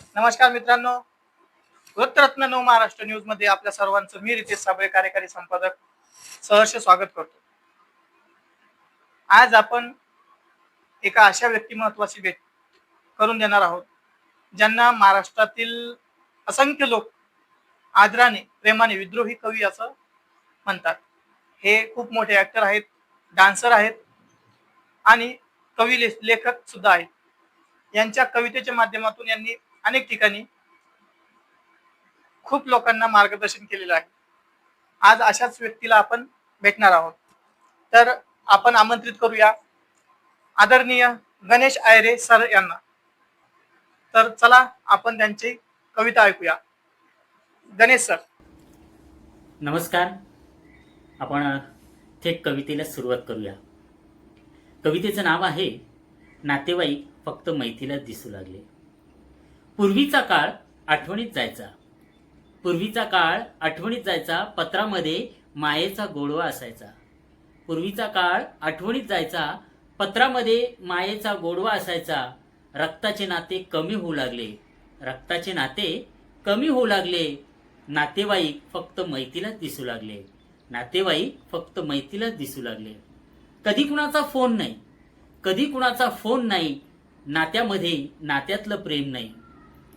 नमस्कार मित्रांनो. वृत्तरत्न नऊ महाराष्ट्र न्यूजमध्ये आपल्या सर्वांचं मी रितेश साबळे कार्यकारी संपादक. सहर्ष स्वागत करतो. आज आपण एका अशा व्यक्तिमत्वाची भेट करून देणार आहोत ज्यांना महाराष्ट्रातील असंख्य लोक आदराने प्रेमाने विद्रोही कवी असं म्हणतात. हे खूप मोठे ऍक्टर आहेत डान्सर आहेत आणि कवी लेखक सुद्धा आहेत. यांच्या कवितेच्या माध्यमातून यांनी अनेक ठिकाणी खूप लोकांना मार्गदर्शन केलेलं आहे. आज अशाच व्यक्तीला आपण भेटणार आहोत. तर आपण आमंत्रित करूया आदरणीय गणेश आयरे सर यांना. तर चला आपण त्यांची कविता ऐकूया. गणेश सर. नमस्कार. आपण थेट कवितेला सुरुवात करूया. कवितेचं नाव आहे नातेवाईक फक्त मैथीला दिसू लागले. पूर्वीचा काळ आठवणीत जायचा. पूर्वीचा काळ आठवणीत जायचा पत्रामध्ये मायेचा गोडवा असायचा. पूर्वीचा काळ आठवणीत जायचा पत्रामध्ये मायेचा गोडवा असायचा. रक्ताचे नाते कमी होऊ लागले. रक्ताचे नाते कमी होऊ लागले. नातेवाईक फक्त मैतीलाच दिसू लागले. नातेवाईक फक्त मैतीलाच दिसू लागले. कधी कुणाचा फोन नाही. कधी कुणाचा फोन नाही. नात्यामध्ये नात्यातलं प्रेम नाही.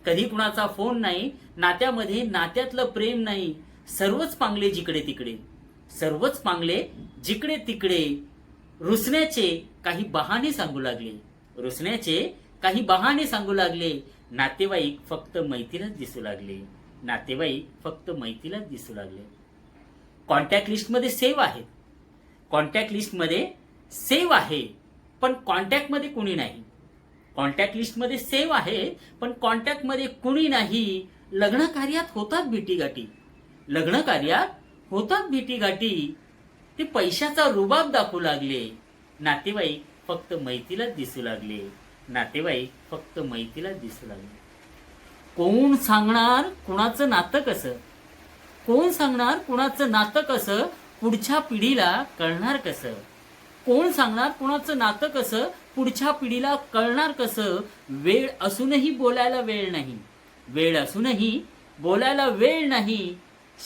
कधी कुणाचा फोन नाही नात्यामध्ये नात्यातलं प्रेम नाही सर्वच पांगले जिकडे तिकडे. सर्वच पांगले जिकडे तिकडे. रुसण्याचे काही बहाणे सांगू लागले. रुसण्याचे काही बहाणे सांगू लागले. नातेवाईक फक्त मैत्रीलाच दिसू लागले. नातेवाईक फक्त मैत्रीलाच दिसू लागले. कॉन्टॅक्ट लिस्टमध्ये सेव्ह आहेत. कॉन्टॅक्ट लिस्टमध्ये सेव्ह आहे. पण कॉन्टॅक्टमध्ये कुणी नाही. कॉन्टॅक्ट लिस्टमध्ये सेव्ह आहे पण कॉन्टॅक्टमध्ये कुणी नाही. लग्न कार्यात होतात भेटीगाठी लग्न कार्यात होतात भेटीगाठी ते पैशाचा रुबाब दाखवू लागले. नातेवाईक फक्त मैतीलाच दिसू लागले. नातेवाईक फक्त मैतीलाच दिसू लागले. कोण सांगणार कुणाचं नातं कसं? कोण सांगणार कुणाचं नातं कसं? पुढच्या पिढीला कळणार कसं? कोण सांगणार कुणाचं नातं कसं पुढच्या पिढीला कळणार कसं? वेळ असूनही बोलायला वेळ नाही. वेळ असूनही बोलायला वेळ नाही.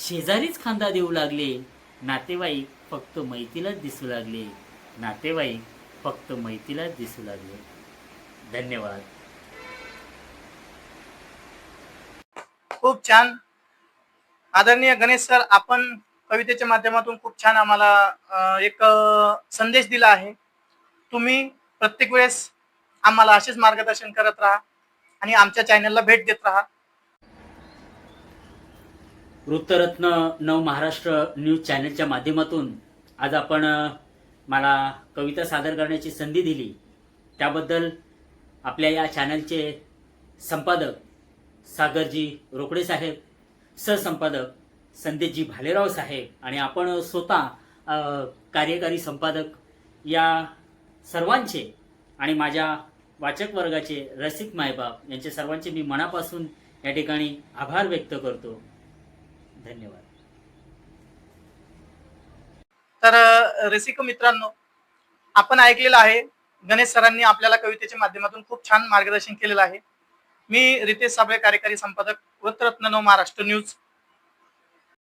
शेजारीच खांदा देऊ लागले. नातेवाईक फक्त मैतीलाच दिसू लागले. नातेवाईक फक्त मैतीलाच दिसू लागले. धन्यवाद. खूप छान. आदरणीय गणेश सर आपण कवितेच्या माध्यमातून खूप छान आम्हाला एक संदेश दिला आहे. तुम्ही प्रत्येक वेळेस आम्हाला असेच मार्गदर्शन करत राहा आणि आमच्या चॅनलला भेट देत राहा. वृत्तरत्न नव महाराष्ट्र न्यूज चॅनलच्या माध्यमातून आज आपण मला कविता सादर करण्याची संधी दिली. त्याबद्दल आपल्या या चॅनलचे संपादक सागरजी रोकडे साहेब सहसंपादक संदेशजी भालेराव साहेब आणि आपण स्वतः कार्यकारी संपादक या सर्वांचे आणि माझ्या वाचक वर्गाचे रसिक मायबाप यांचे सर्वांचे मी मनापासून या ठिकाणी आभार व्यक्त करतो. धन्यवाद. तर रसिक मित्रांनो आपण ऐकलेलं आहे गणेश सरांनी आपल्याला कवितेच्या माध्यमातून खूप छान मार्गदर्शन केलेलं आहे. मी रितेश साबळे कार्यकारी संपादक वृत्तरत्न नव महाराष्ट्र न्यूज.